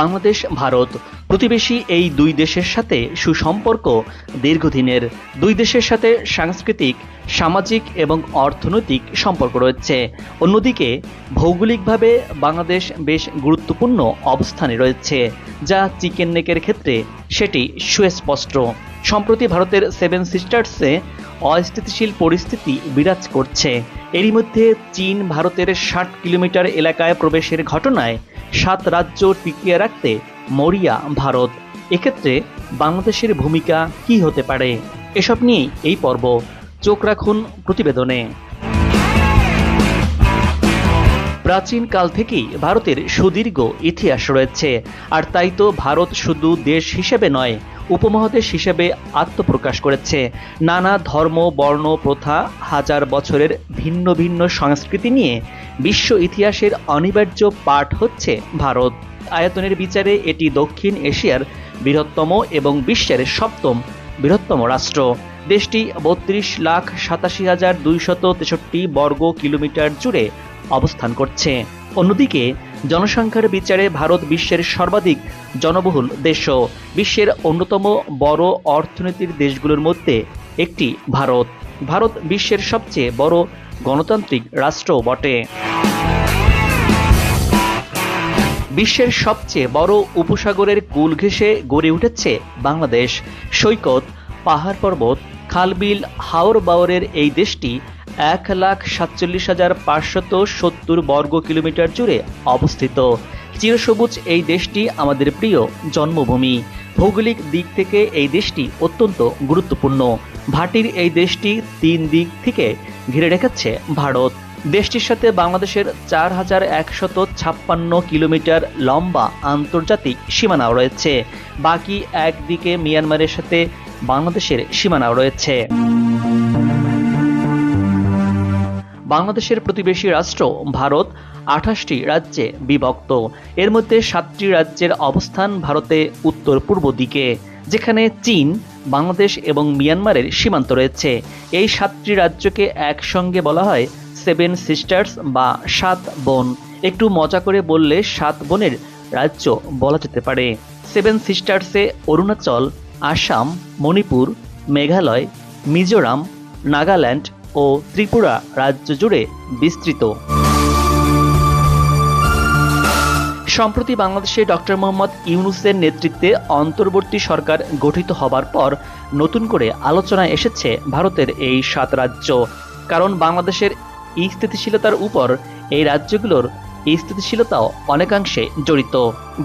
বাংলাদেশ, ভারত। প্রতিবেশী এই দুই দেশের সাথে সুসম্পর্ক দীর্ঘদিনের। দুই দেশের সাথে সাংস্কৃতিক, সামাজিক এবং অর্থনৈতিক সম্পর্ক রয়েছে। অন্যদিকে, ভৌগোলিকভাবে বাংলাদেশ বেশ গুরুত্বপূর্ণ অবস্থানে রয়েছে, যা চিকেন নেকের ক্ষেত্রে সেটি সুস্পষ্ট। সম্প্রতি ভারতের সেভেন সিস্টার্সে অস্থিতিশীল পরিস্থিতি বিরাজ করছে। এরই মধ্যে চীন ভারতের ষাট কিলোমিটার এলাকায় প্রবেশের ঘটনায় সাত রাজ্য টিকিয়ে রাখতে মরিয়া ভারত। এক্ষেত্রে বাংলাদেশের ভূমিকা কি হতে পারে? এসব নিয়েই এই পর্ব। চোখ রাখুন প্রতিবেদনে। প্রাচীন কাল থেকেই ভারতের সুদীর্ঘ ইতিহাস রয়েছে। আর তাই তো ভারত শুধু দেশ হিসেবে নয় উপমহাদেশ হিসেবে আত্মপ্রকাশ করেছে। নানা ধর্ম, বর্ণ, প্রথা হাজার বছরের ভিন্ন ভিন্ন সংস্কৃতি নিয়ে বিশ্ব ইতিহাসের অনিবার্য পাঠ হচ্ছে ভারত। আয়তনের বিচারে এটি দক্ষিণ এশিয়ার বৃহত্তম এবং বিশ্বের সপ্তম বৃহত্তম রাষ্ট্র। দেশটি বত্রিশ লাখ সাতাশি হাজার দুইশত তেষট্টি বর্গ কিলোমিটার জুড়ে অবস্থান করছে। অন্যদিকে, জনসংখ্যার বিচারে ভারত বিশ্বের সর্বাধিক জনবহুল দেশও বিশ্বের অন্যতম বড় অর্থনীতির দেশগুলোর মধ্যে একটি ভারত। ভারত বিশ্বের সবচেয়ে বড় গণতান্ত্রিক রাষ্ট্র বটে। বিশ্বের সবচেয়ে বড় উপসাগরের কুল ঘেঁষে গড়ে উঠেছে বাংলাদেশ। সৈকত, পাহাড় পর্বত খালবিল হাওর বাওরের এই দেশটি এক লাখ সাতচল্লিশ হাজার পাঁচশত সত্তর বর্গ কিলোমিটার জুড়ে অবস্থিত। চিরসবুজ এই দেশটি আমাদের প্রিয় জন্মভূমি। ভৌগোলিক দিক থেকে এই দেশটি অত্যন্ত গুরুত্বপূর্ণ। ভাটির এই দেশটি তিন দিক থেকে ঘিরে রেখেছে ভারত। দেশটির সাথে বাংলাদেশের চার হাজার একশত ছাপ্পান্ন কিলোমিটার লম্বা আন্তর্জাতিক সীমানাও রয়েছে। বাকি একদিকে মিয়ানমারের সাথে বাংলাদেশের সীমানাও রয়েছে। বাংলাদেশের প্রতিবেশী রাষ্ট্র ভারত আঠাশটি রাজ্যে বিভক্ত। এর মধ্যে সাতটি রাজ্যের অবস্থান ভারতে উত্তর পূর্ব দিকে, যেখানে চীন, বাংলাদেশ এবং মিয়ানমারের সীমান্ত রয়েছে। এই সাতটি রাজ্যকে একসঙ্গে বলা হয় সেভেন সিস্টার্স বা সাত বোন। একটু মজা করে বললে সাত বোনের রাজ্য বলা যেতে পারে। সেভেন সিস্টার্সে অরুণাচল, আসাম, মণিপুর, মেঘালয়, মিজোরাম, নাগাল্যান্ড ও ত্রিপুরা রাজ্য জুড়ে বিস্তৃত। সম্প্রতি বাংলাদেশে ডক্টর মোহাম্মদ ইউনুসের নেতৃত্বে অন্তর্বর্তী সরকার গঠিত হবার পর নতুন করে আলোচনায় এসেছে ভারতের এই সাত রাজ্য। কারণ বাংলাদেশের স্থিতিশীলতার উপর এই রাজ্যগুলোর স্থিতিশীলতাও অনেকাংশে জড়িত।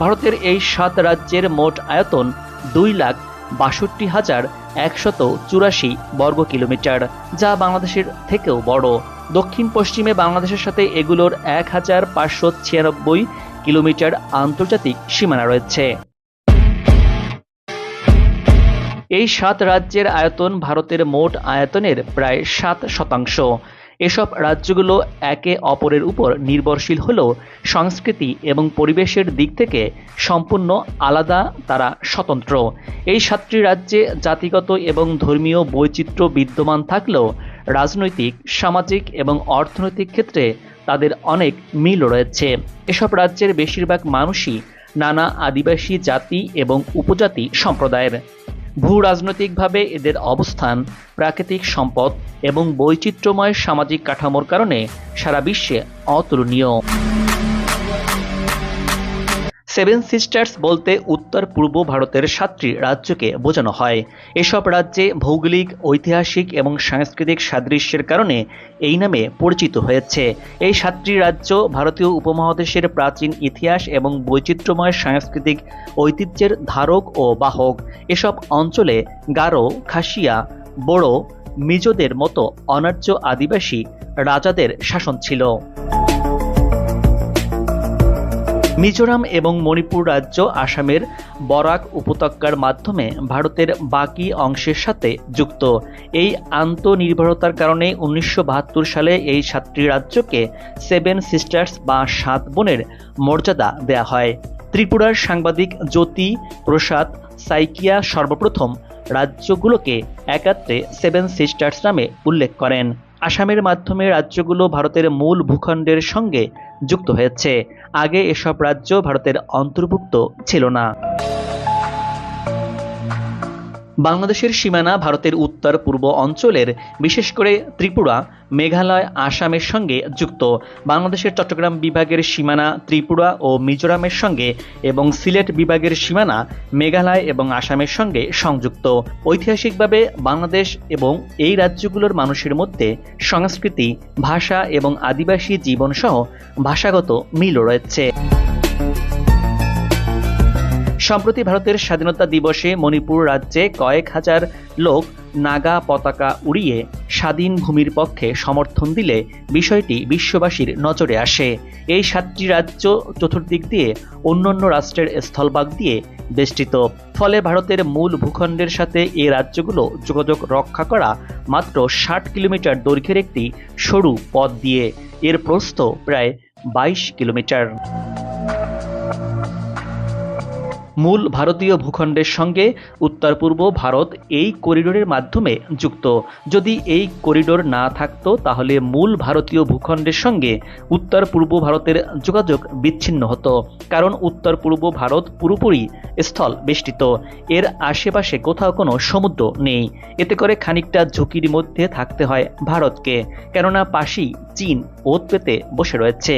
ভারতের এই সাত রাজ্যের মোট আয়তন দুই লাখ বাষট্টি হাজার একশত চুরাশি বর্গ কিলোমিটার যা বাংলাদেশের থেকেও বড়। দক্ষিণ পশ্চিমে বাংলাদেশের সাথে এগুলোর এক হাজার পাঁচশো ছিয়ানব্বই কিলোমিটার আন্তর্জাতিক সীমানা রয়েছে। এই সাত রাজ্যের আয়তন ভারতের মোট আয়তনের প্রায় সাত শতাংশ। এসব রাজ্যগুলো একে অপরের উপর নির্ভরশীল হলেও সংস্কৃতি এবং পরিবেশের দিক থেকে সম্পূর্ণ আলাদা, তারা স্বতন্ত্র। এই সাতটি রাজ্যে জাতিগত এবং ধর্মীয় বৈচিত্র্য বিদ্যমান থাকলেও রাজনৈতিক, সামাজিক এবং অর্থনৈতিক ক্ষেত্রে তাদের অনেক মিল রয়েছে। এসব রাজ্যের বেশিরভাগ মানুষই নানা আদিবাসী জাতি এবং উপজাতি সম্প্রদায়ের। ভূ রাজনৈতিকভাবে এদের অবস্থান প্রাকৃতিক সম্পদ এবং বৈচিত্র্যময় সামাজিক কাঠামোর কারণে সারা বিশ্বে অতুলনীয়। সেভেন সিস্টার্স বলতে উত্তর পূর্ব ভারতের সাতটি রাজ্যকে বোঝানো হয়। এসব রাজ্যে ভৌগোলিক, ঐতিহাসিক এবং সাংস্কৃতিক সাদৃশ্যের কারণে এই নামে পরিচিত হয়েছে। এই সাতটি রাজ্য ভারতীয় উপমহাদেশের প্রাচীন ইতিহাস এবং বৈচিত্র্যময় সাংস্কৃতিক ঐতিহ্যের ধারক ও বাহক। এসব অঞ্চলে গারো, খাসিয়া, বড়ো, মিজোদের মতো অনার্য আদিবাসী রাজাদের শাসন ছিল। মিজোরাম এবং মণিপুর রাজ্য আসামের বরাক উপত্যকার মাধ্যমে ভারতের বাকি অংশের সাথে যুক্ত। এই আন্তনির্ভরতার কারণে উনিশশো বাহাত্তর সালে এই সাতটি রাজ্যকে সেভেন সিস্টার্স বা সাত বোনের মর্যাদা দেয়া হয়। ত্রিপুরার সাংবাদিক জ্যোতি প্রসাদ সাইকিয়া সর্বপ্রথম রাজ্যগুলোকে একাত্রে সেভেন সিস্টার্স নামে উল্লেখ করেন। আসামের মাধ্যমে রাজ্যগুলো ভারতের মূল ভূখণ্ডের সঙ্গে যুক্ত হয়েছে। আগে এসব রাজ্য ভারতের অন্তর্ভুক্ত ছিল না। বাংলাদেশের সীমানা ভারতের উত্তর পূর্ব অঞ্চলের, বিশেষ করে ত্রিপুরা, মেঘালয়, আসামের সঙ্গে যুক্ত। বাংলাদেশের চট্টগ্রাম বিভাগের সীমানা ত্রিপুরা ও মিজোরামের সঙ্গে এবং সিলেট বিভাগের সীমানা মেঘালয় এবং আসামের সঙ্গে সংযুক্ত। ঐতিহাসিকভাবে বাংলাদেশ এবং এই রাজ্যগুলোর মানুষের মধ্যে সংস্কৃতি, ভাষা এবং আদিবাসী জীবনসহ ভাষাগত মিল রয়েছে। সম্প্রতি ভারতের স্বাধীনতা দিবসে মণিপুর রাজ্যে কয়েক হাজার লোক নাগা পতাকা উড়িয়ে স্বাধীন ভূমির পক্ষে সমর্থন দিলে বিষয়টি বিশ্ববাসীর নজরে আসে। এই সাতটি রাজ্য চতুর্দিক দিয়ে অন্যান্য রাষ্ট্রের স্থলভাগ দিয়ে বেষ্টিত। ফলে ভারতের মূল ভূখণ্ডের সাথে এই রাজ্যগুলো যোগাযোগ রক্ষা করা মাত্র ষাট কিলোমিটার দৈর্ঘ্যের একটি সরু পথ দিয়ে। এর প্রস্থ প্রায় বাইশ কিলোমিটার। মূল ভারতীয় ভূখণ্ডের সঙ্গে উত্তর পূর্ব ভারত এই করিডোরের মাধ্যমে যুক্ত। যদি এই করিডোর না থাকতো, তাহলে মূল ভারতীয় ভূখণ্ডের সঙ্গে উত্তর পূর্ব ভারতের যোগাযোগ বিচ্ছিন্ন হতো, কারণ উত্তর পূর্ব ভারত পুরোপুরি স্থল বেষ্টিত। এর আশেপাশে কোথাও কোনো সমুদ্র নেই। এতে করে খানিকটা ঝুঁকির মধ্যে থাকতে হয় ভারতকে, কেননা পাশেই চীন ওত পেতে বসে রয়েছে।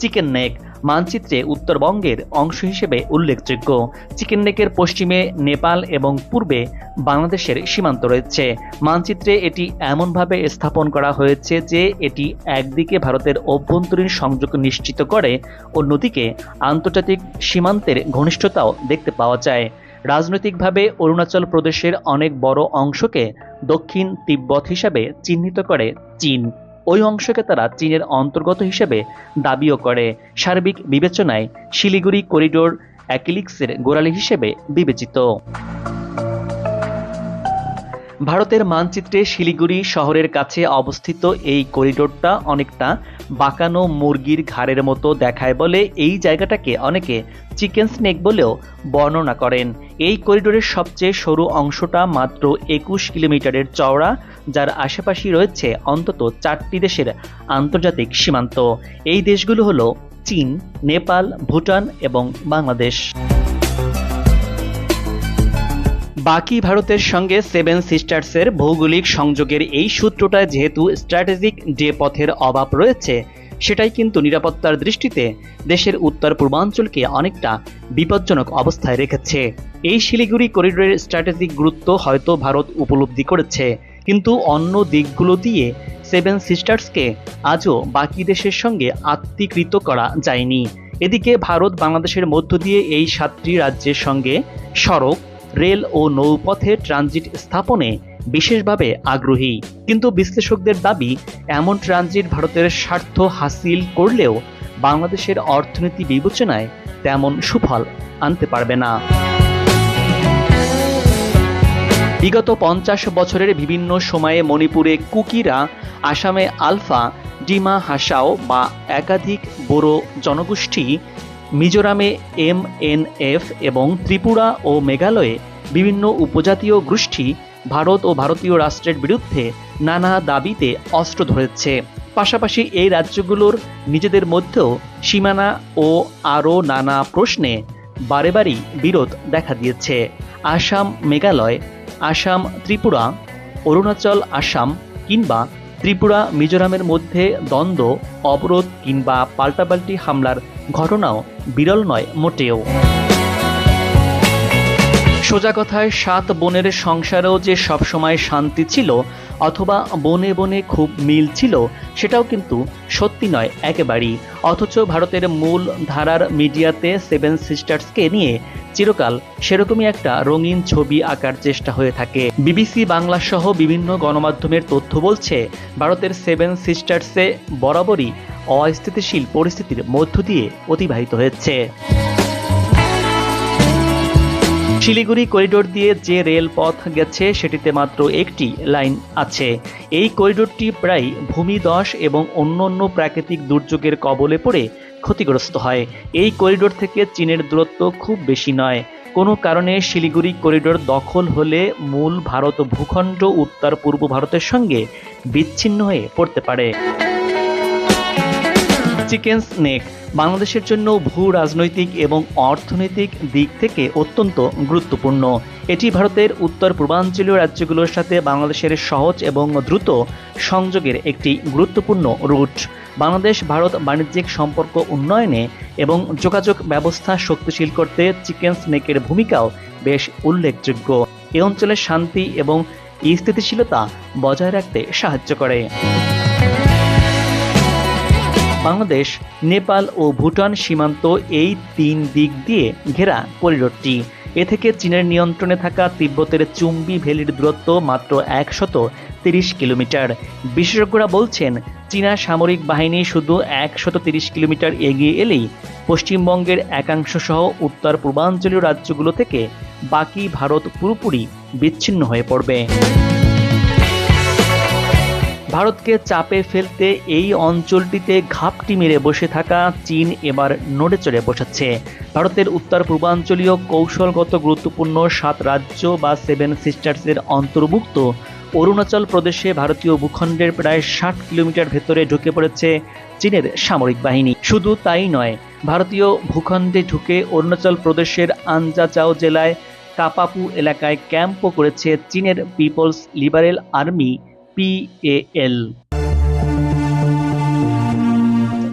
চিকেন নেক মানচিত্রে উত্তরবঙ্গের অংশ হিসেবে উল্লেখযোগ্য। চিকেন নেকের পশ্চিমে নেপাল এবং পূর্বে বাংলাদেশের সীমান্ত রয়েছে। মানচিত্রে এটি এমনভাবে স্থাপন করা হয়েছে যে এটি একদিকে ভারতের অভ্যন্তরীণ সংযোগ নিশ্চিত করে অন্যদিকে আন্তর্জাতিক সীমান্তের ঘনিষ্ঠতাও দেখতে পাওয়া যায়। রাজনৈতিকভাবে অরুণাচল প্রদেশের অনেক বড় অংশকে দক্ষিণ তিব্বত হিসাবে চিহ্নিত করে চীন। ওই অংশকে তারা চীনের অন্তর্গত হিসেবে দাবিও করে। সার্বিক বিবেচনায় শিলিগুড়ি করিডোর অ্যাকিলিক্সের গোড়ালি হিসেবে বিবেচিত। ভারতের মানচিত্রে শিলিগুড়ি শহরের কাছে অবস্থিত এই করিডোরটা অনেকটা বাঁকানো মুরগির ঘাড়ের মতো দেখায় বলে এই জায়গাটাকে অনেকে চিকেন স্নেক বলেও বর্ণনা করেন। এই করিডোরের সবচেয়ে সরু অংশটা মাত্র একুশ কিলোমিটারের চওড়া, যার আশেপাশেই রয়েছে অন্তত চারটি দেশের আন্তর্জাতিক সীমান্ত। এই দেশগুলো হলো চীন, নেপাল, ভুটান এবং বাংলাদেশ। বাকি ভারতের সঙ্গে সেভেন সিস্টার্সের ভৌগোলিক সংযোগের এই সূত্রটায় যেহেতু স্ট্র্যাটেজিক যে পথের অভাব রয়েছে, সেটাই কিন্তু নিরাপত্তার দৃষ্টিতে দেশের উত্তর পূর্বাঞ্চলকে অনেকটা বিপজ্জনক অবস্থায় রেখেছে। এই শিলিগুড়ি করিডোরের স্ট্র্যাটেজিক গুরুত্ব হয়তো ভারত উপলব্ধি করেছে, কিন্তু অন্য দিকগুলো দিয়ে সেভেন সিস্টার্সকে আজও বাকি দেশের সঙ্গে আত্মীকৃত করা যায়নি। এদিকে ভারত বাংলাদেশের মধ্য দিয়ে এই সাতটি রাজ্যের সঙ্গে সড়ক রেল ও নৌপথে ট্রানজিট স্থাপনে বিশেষভাবে আগ্রহী। কিন্তু বিশ্লেষকদের দাবি, এমন ট্রানজিট ভারতের স্বার্থ হাসিল করলেও বাংলাদেশের অর্থনীতি বিবেচনায় তেমন সুফল আনতে পারবে না। বিগত পঞ্চাশ বছরের বিভিন্ন সময়ে মণিপুরে কুকিরা, আসামে আলফা, ডিমা হাসাও বা একাধিক বড়ো জনগোষ্ঠী মিজোরামে এম এন এফ এবং ত্রিপুরা ও মেঘালয়ে বিভিন্ন উপজাতীয় গোষ্ঠী ভারত ও ভারতীয় রাষ্ট্রের বিরুদ্ধে নানা দাবিতে অস্ত্র ধরেছে। পাশাপাশি এই রাজ্যগুলোর নিজেদের মধ্যেও সীমানা ও আরও নানা প্রশ্নে বারে বারেই বিরোধ দেখা দিয়েছে। আসাম, মেঘালয়, আসাম, ত্রিপুরা, অরুণাচল, আসাম কিংবা ত্রিপুরা, মিজোরামের মধ্যে দ্বন্দ্ব, অবরোধ কিংবা পাল্টাপাল্টি হামলার ঘটনাও বিরল নয়, মোটেও। সোজা কথায় সাত বোনের সংসারেও যে সবসময় শান্তি ছিল অথবা বনে বনে খুব মিল ছিল, সেটাও কিন্তু সত্যি নয় একেবারেই। অথচ ভারতের মূল ধারার মিডিয়াতে সেভেন সিস্টার্সকে নিয়ে চিরকাল সেরকমই একটা রঙিন ছবি আঁকার চেষ্টা হয়ে থাকে। বিবিসি বাংলা সহ বিভিন্ন গণমাধ্যমের তথ্য বলছে, ভারতের সেভেন সিস্টার্সে বরাবরই অস্থিতিশীল পরিস্থিতির মধ্য দিয়ে অতিবাহিত হয়েছে। শিলিগুড়ি করিডোর দিয়ে যে রেলপথ গেছে, সেটিতে মাত্র একটি লাইন আছে। এই করিডোরটি প্রায় ভূমিদশ এবং অন্যান্য প্রাকৃতিক দুর্যোগের কবলে পড়ে ক্ষতিগ্রস্ত হয়। এই করিডোর থেকে চীনের দূরত্ব খুব বেশি নয়। কোনো কারণে শিলিগুড়ি করিডোর দখল হলে মূল ভারত ভূখণ্ড উত্তর পূর্ব ভারতের সঙ্গে বিচ্ছিন্ন হয়ে পড়তে পারে। চিকেন স্নেক বাংলাদেশের জন্য ভূ রাজনৈতিক এবং অর্থনৈতিক দিক থেকে অত্যন্ত গুরুত্বপূর্ণ। এটি ভারতের উত্তর পূর্বাঞ্চলীয় রাজ্যগুলোর সাথে বাংলাদেশের সহজ এবং দ্রুত সংযোগের একটি গুরুত্বপূর্ণ রুট। বাংলাদেশ, ভারত বাণিজ্যিক সম্পর্ক উন্নয়নে এবং যোগাযোগ ব্যবস্থা শক্তিশীল করতে চিকেন স্নেকের ভূমিকাও বেশ উল্লেখযোগ্য। এ অঞ্চলের শান্তি এবং স্থিতিশীলতা বজায় রাখতে সাহায্য করে। বাংলাদেশ, নেপাল ও ভুটান সীমান্ত এই তিন দিক দিয়ে ঘেরা করিডোরটি। এ থেকে চীনের নিয়ন্ত্রণে থাকা তিব্বতের চুম্বি ভ্যালির দূরত্ব মাত্র একশত তিরিশ কিলোমিটার। বিশেষজ্ঞরা বলছেন, চীনা সামরিক বাহিনী শুধু একশত তিরিশ কিলোমিটার এগিয়ে এলেই পশ্চিমবঙ্গের একাংশ সহ উত্তর পূর্বাঞ্চলীয় রাজ্যগুলো থেকে বাকি ভারত পুরোপুরি বিচ্ছিন্ন হয়ে পড়বে। ভারতকে চাপে ফেলতে এই অঞ্চলটিতে ঘাপটি মেরে বসে থাকা চীন এবার নড়ে চড়ে বসাচ্ছে ভারতের উত্তর পূর্বাঞ্চলীয় কৌশলগত গুরুত্বপূর্ণ সাত রাজ্য বা সেভেন সিস্টার্সের অন্তর্ভুক্ত, অরুণাচল প্রদেশে ভারতীয় ভূখণ্ডের প্রায় ষাট কিলোমিটার ভেতরে ঢুকে পড়েছে চীনের সামরিক বাহিনী। শুধু তাই নয়, ভারতীয় ভূখণ্ডে ঢুকে অরুণাচল প্রদেশের আনজাচাও জেলায় কাপাপু এলাকায় ক্যাম্পও করেছে চীনের পিপলস লিবারেল আর্মি। পিএএল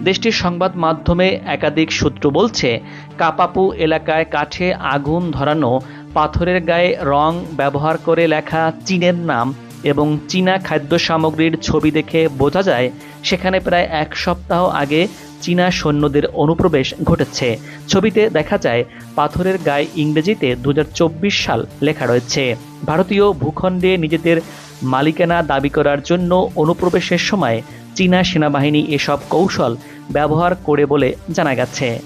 দেশটির সংবাদ মাধ্যমে একাধিক সূত্র বলছে, কাপাপু এলাকায় কাঠে আগুন ধরানো, পাথরের গায়ে রং ব্যবহার করে লেখা চীনের নাম এবং চীনা খাদ্য সামগ্রীর ছবি দেখে বোঝা যায়, সেখানে প্রায় এক সপ্তাহ আগে চীনা সৈন্যদের অনুপ্রবেশ ঘটেছে। ছবিতে দেখা যায়, পাথরের গায়ে ইংরেজিতে দু হাজার চব্বিশ সাল লেখা রয়েছে, ভারতীয় ভূখণ্ডে নিজেদের মালিকানা দাবি করার জন্য অনুপ্রবেশের সময় চীনা সেনাবাহিনী এসব কৌশল ব্যবহার করে বলে জানা গেছে।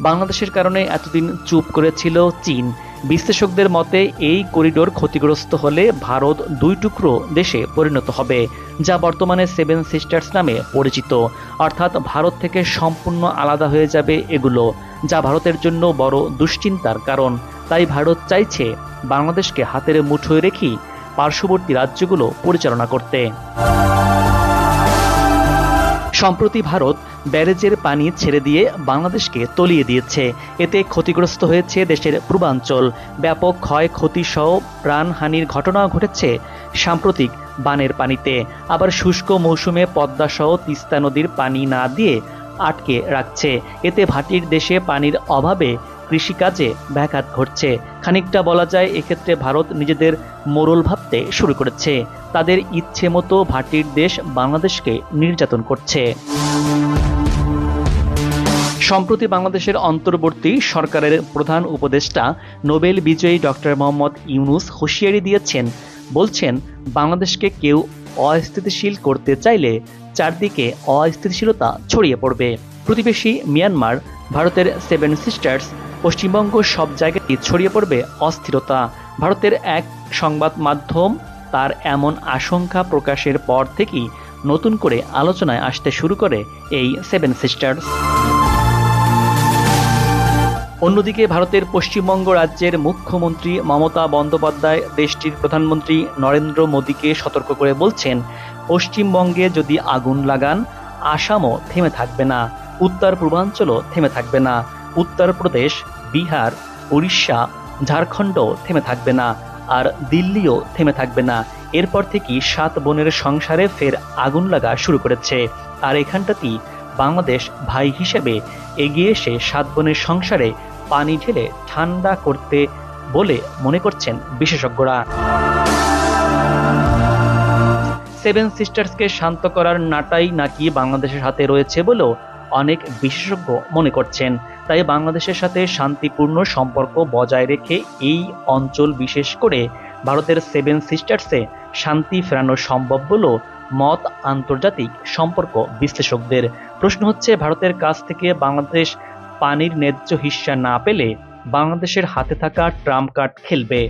বাংলাদেশের কারণে এতদিন চুপ করেছিল চীন। বিশ্লেষকদের মতে, এই করিডোর ক্ষতিগ্রস্ত হলে ভারত দুই টুকরো দেশে পরিণত হবে, যা বর্তমানে সেভেন সিস্টার্স নামে পরিচিত। অর্থাৎ ভারত থেকে সম্পূর্ণ আলাদা হয়ে যাবে এগুলো, যা ভারতের জন্য বড় দুশ্চিন্তার কারণ। তাই ভারত চাইছে বাংলাদেশকে হাতের মুঠোয় রেখেই পার্শ্ববর্তী রাজ্যগুলো পরিচালনা করতে। সম্প্রতি ভারত ব্যারেজের পানি ছেড়ে দিয়ে বাংলাদেশকে তলিয়ে দিয়েছে। এতে ক্ষতিগ্রস্ত হয়েছে দেশের পূর্বাঞ্চল। ব্যাপক ক্ষয়ক্ষতি সহ প্রাণহানির ঘটনাও ঘটেছে সাম্প্রতিক বানের পানিতে। আবার শুষ্ক মৌসুমে পদ্মা সহ তিস্তা নদীর পানি না দিয়ে আটকে রাখছে। এতে ভাটির দেশে পানির অভাবে কৃষিকাজে ব্যাঘাত ঘটছে। খানিকটা বলা যায় এক্ষেত্রে ভারত নিজেদের মোরল ভাবতে শুরু করেছে। তাদের ইচ্ছে মতো ভাটির দেশ বাংলাদেশকে নির্যাতন করছে। সম্প্রতি বাংলাদেশের অন্তর্বর্তী সরকারের প্রধান উপদেষ্টা, নোবেল বিজয়ী ডক্টর মোহাম্মদ ইউনুস হুঁশিয়ারি দিয়েছেন, বলছেন, বাংলাদেশকে কেউ অস্থিতিশীল করতে চাইলে চারদিকে অস্থিতিশীলতা ছড়িয়ে পড়বে। প্রতিবেশী মিয়ানমার, ভারতের সেভেন সিস্টার্স পশ্চিমবঙ্গ সব জায়গায় ছড়িয়ে পড়বে অস্থিরতা। ভারতের এক সংবাদ মাধ্যম তার এমন আশঙ্কা প্রকাশের পর থেকেই নতুন করে আলোচনায় আসতে শুরু করে এই সেভেন সিস্টার্স। অন্যদিকে ভারতের পশ্চিমবঙ্গ রাজ্যের মুখ্যমন্ত্রী মমতা বন্দ্যোপাধ্যায়, দেশটির প্রধানমন্ত্রী নরেন্দ্র মোদীকে সতর্ক করে বলছেন, পশ্চিমবঙ্গে যদি আগুন লাগান, আসামও থেমে থাকবে না উত্তর পূর্বাঞ্চলও থেমে থাকবে না। উত্তরপ্রদেশ বিহার, উড়িষ্যা ঝাড়খণ্ডও থেমে থাকবে না আর দিল্লিও থেমে থাকবে না। এরপর থেকেই সাত বোনের সংসারে ফের আগুন লাগা শুরু করেছে। আর এখানটাতেই বাংলাদেশ ভাই হিসেবে এগিয়ে এসে সাত বোনের সংসারে পানি ঢেলে ঠান্ডা করতে বলে মনে করছেন বিশেষজ্ঞরা। সেভেন সিস্টার্সকে শান্ত করার নাটাই নাকি বাংলাদেশের হাতে রয়েছে বলেও অনেক বিশেষজ্ঞ মনে করছেন। তাই বাংলাদেশের সাথে শান্তিপূর্ণ সম্পর্ক বজায় রেখে এই অঞ্চল বিশেষ করে ভারতের সেভেন সিস্টার্সে শান্তি ফেরানো সম্ভব বলেও মত আন্তর্জাতিক সম্পর্ক বিশ্লেষকদের। প্রশ্ন হচ্ছে, ভারতের কাছ থেকে বাংলাদেশ পানির ন্যায্য হিস্সা না পেলে বাংলাদেশের হাতে থাকা ট্রাম্প কার্ড খেলবে?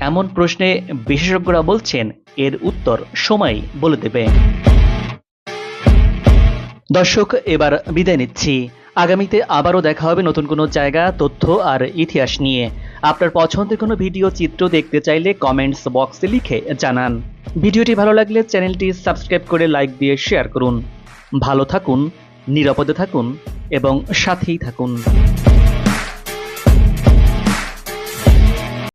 এমন প্রশ্নে বিশেষজ্ঞরা বলছেন, এর উত্তর সময় বলে দেবে। দর্শক, এবার বিদায় নিচ্ছি। আগামীতে আবারও দেখা হবে নতুন কোনো জায়গা, তথ্য আর ইতিহাস নিয়ে। আপনার পছন্দের কোনো ভিডিও, চিত্র দেখতে চাইলে কমেন্টস বক্সে লিখে জানান। ভিডিওটি ভালো লাগলে চ্যানেলটি সাবস্ক্রাইব করে লাইক দিয়ে শেয়ার করুন। ভালো থাকুন, নিরাপদে থাকুন এবং সাথেই থাকুন।